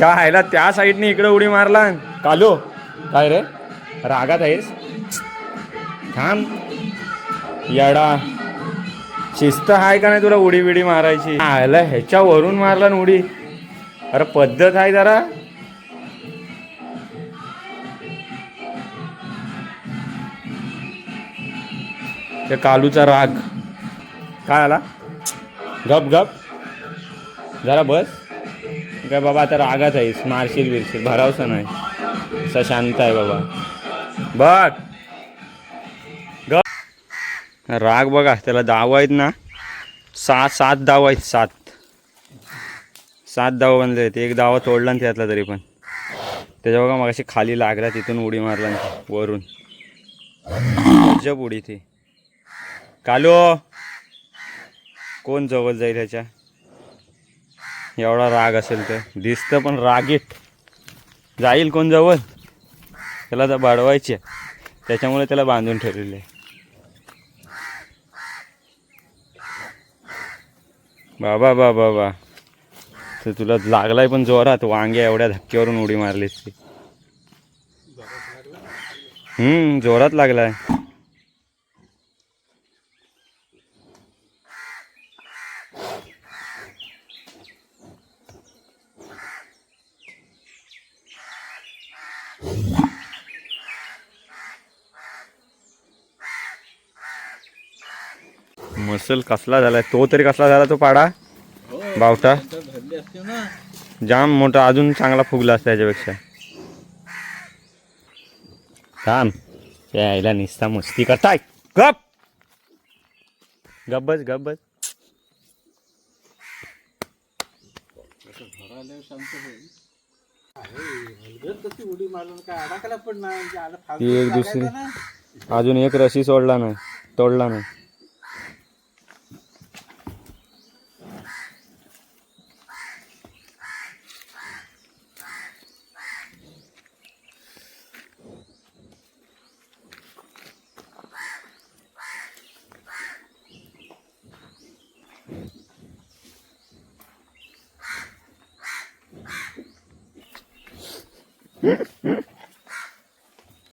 त्या ह्याला त्या साईडने इकडे उडी मारला. कालो काय रे? रागात आहेस? थांब. येडा. शिस्त आहे का नाही तुला उडी बिडी मारायची? ह्याला ह्याच्यावरून मारला ना उडी. अरे पद्धत आहे जरा. त्या कालूचा राग. काय आला? गप गप. जरा बस. काय बाबा आता रागात आहेस मारशील बिरशील भरावसा नाही. असा शांत आहे बाबा. बघ. ग राग बघा त्याला दाव आहेत ना. सात सात दाव आहेत सात. सात दाव बनले आहेत. एक दावा तोडला ना त्यातला तरी पण. त्याच्या बघा मग अशी खाली लागला तिथून उडी मारला वरून. गजब उडी ती. कालो. कोण जवळ जाईल ह्याच्या? एवढा राग असेल तर. दिसतं पण रागीट. जाईल कोण जवळ? त्याला तर बाडवायचे त्याच्यामुळे त्याला बांधून ठेवलेले बाबा बाबा बा तर तुला लागलाय पण जोरात. वांग्या एवढ्या धक्क्यावरून उडी मारलीस ती. हम्म जोरात लागलाय. मसल कसला झालाय? तो तरी कसला झाला तो पाडा? बावटा? जाम मोठा अजून चांगला फुगला असता याच्यापेक्षा. थांब. यायला निस्ता मस्ती करताय. गप! गब्बस गब्बस शांत ती एक दुसरी. अजून एक रशी सोडला नाही तोडला नाही. ¿Eh? ¿Eh?